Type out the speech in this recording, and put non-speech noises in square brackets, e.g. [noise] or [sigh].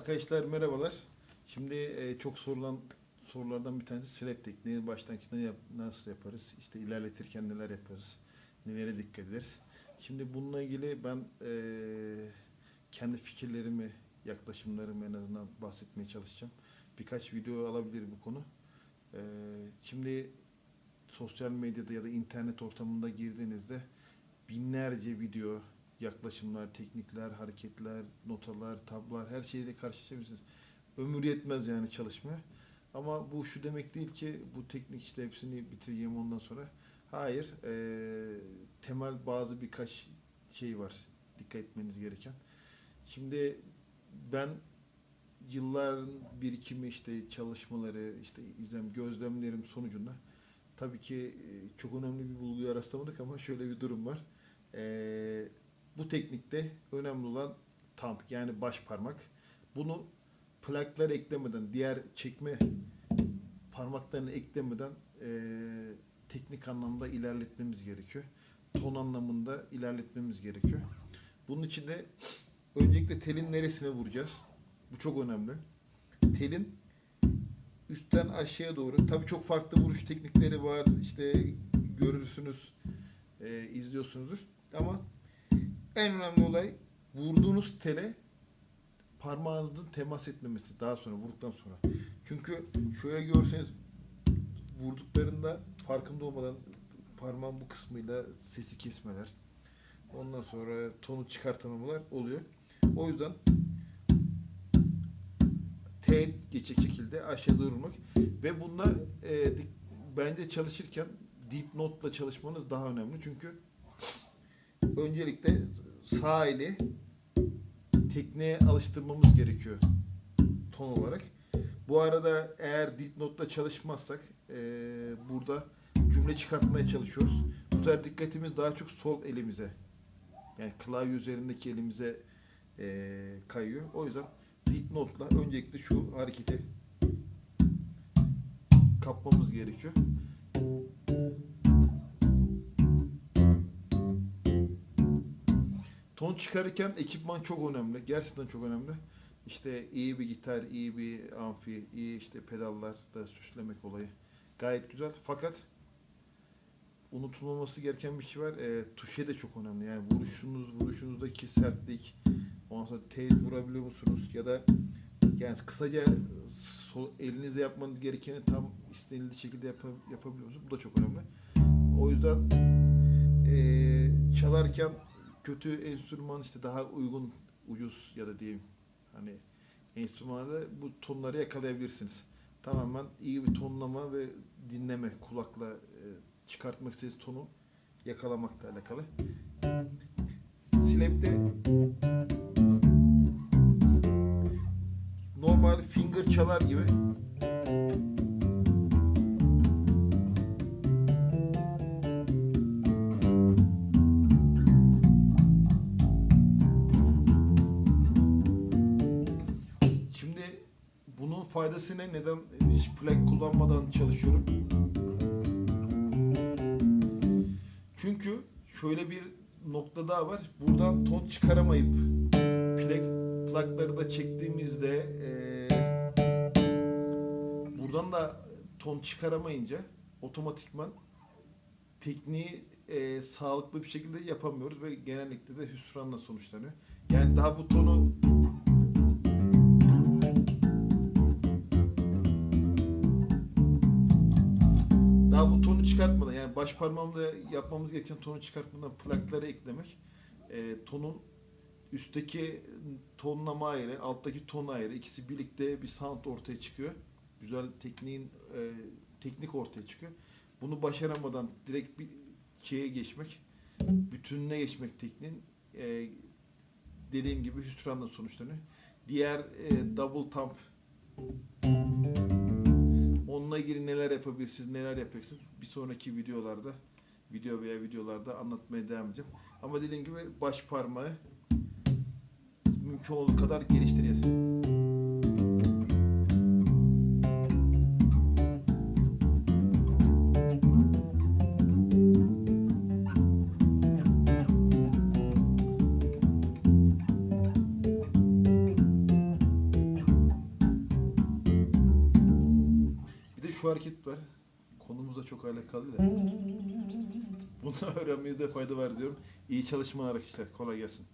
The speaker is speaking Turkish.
Arkadaşlar merhabalar. Şimdi e, çok sorulan sorulardan bir tanesi slap tekniği. Başlangıçta yap, nasıl yaparız? İşte ilerletirken neler yaparız? Nelere dikkat ederiz? Şimdi bununla ilgili ben e, kendi fikirlerimi, yaklaşımlarımı en azından bahsetmeye çalışacağım. Birkaç video alabilir bu konu. E, şimdi sosyal medyada ya da internet ortamında girdiğinizde binlerce video, yaklaşımlar, teknikler, hareketler, notalar, tablar her şeyle karşılaşabilirsiniz. Ömür yetmez yani çalışmaya. Ama bu şu demek değil ki bu teknik işte hepsini bitireyim ondan sonra. Hayır. eee, temel bazı birkaç şey var. Dikkat etmeniz gereken. Şimdi ben yılların birikimi işte çalışmaları işte izlem gözlemlerim sonucunda tabii ki e, çok önemli bir bulguya rastlamadık ama şöyle bir durum var. Eee bu teknikte önemli olan thumb yani baş parmak. Bunu plaklar eklemeden, diğer çekme parmaklarını eklemeden eee, teknik anlamda ilerletmemiz gerekiyor. Ton anlamında ilerletmemiz gerekiyor. Bunun için de öncelikle telin neresine vuracağız? Bu çok önemli. Telin üstten aşağıya doğru. Tabii çok farklı vuruş teknikleri var. İşte görürsünüz, eee, izliyorsunuzdur. Ama en önemli olay vurduğunuz tele parmağınızın temas etmemesi daha sonra vurduktan sonra. Çünkü şöyle görseniz vurduklarında farkında olmadan parmağın bu kısmıyla sesi kesmeler. Ondan sonra tonu çıkartamamalar oluyor. O yüzden T geçecek şekilde aşağıda vurmak ve bunlar e, bence çalışırken deep note'la çalışmanız daha önemli. Çünkü öncelikle sağ eli tekneye alıştırmamız gerekiyor ton olarak. Bu arada eğer deep note'la çalışmazsak eee, burada cümle çıkartmaya çalışıyoruz. Bu sefer dikkatimiz daha çok sol elimize yani klavye üzerindeki elimize eee, kayıyor. O yüzden deep note'la öncelikle şu hareketi kapmamız gerekiyor. Ton çıkarırken ekipman çok önemli. Gerçekten çok önemli. İşte iyi bir gitar, iyi bir amfi, iyi işte pedallar da süslemek olayı. Gayet güzel. Fakat unutulmaması gereken bir şey var. E, tuşe de çok önemli. Yani vuruşunuz, vuruşunuzdaki sertlik, ondan sonra teyit vurabiliyor musunuz? Ya da yani kısaca sol, elinizle yapmanız gerekeni tam istenildiği şekilde yap, yapabiliyor musunuz? Bu da çok önemli. O yüzden e, çalarken kötü enstrüman işte daha uygun ucuz ya da diyeyim hani enstrümanda bu tonları yakalayabilirsiniz. Tamamen iyi bir tonlama ve dinleme kulakla e, çıkartmak istediğiniz tonu yakalamakla alakalı. Slap'te normal finger çalar gibi faydası ne? Neden hiç plak kullanmadan çalışıyorum? Çünkü şöyle bir nokta daha var. Buradan ton çıkaramayıp plak plakları da çektiğimizde eee, buradan da ton çıkaramayınca otomatikman tekniği eee, sağlıklı bir şekilde yapamıyoruz ve genellikle de hüsranla sonuçlanıyor. Yani daha bu tonu Daha bu tonu çıkartmadan yani baş parmağımla yapmamız gereken tonu çıkartmadan plakları eklemek e, tonun üstteki tonlama ayrı, alttaki ton ayrı. ikisi birlikte bir sound ortaya çıkıyor. Güzel tekniğin e, teknik ortaya çıkıyor. Bunu başaramadan direkt bir şeye geçmek, bütününe geçmek tekniğin e, dediğim gibi hüsranla sonuçlanıyor. Diğer e, double thumb Onunla ilgili neler yapabilirsiniz, neler yapacaksınız bir sonraki videolarda, video veya videolarda anlatmaya devam edeceğim. Ama dediğim gibi baş parmağı mümkün olduğu kadar geliştireceğiz. Şu hareket var. Konumuzla çok alakalı da. Bunu [laughs] öğrenmenize fayda var diyorum. İyi çalışmalar arkadaşlar. Kolay gelsin.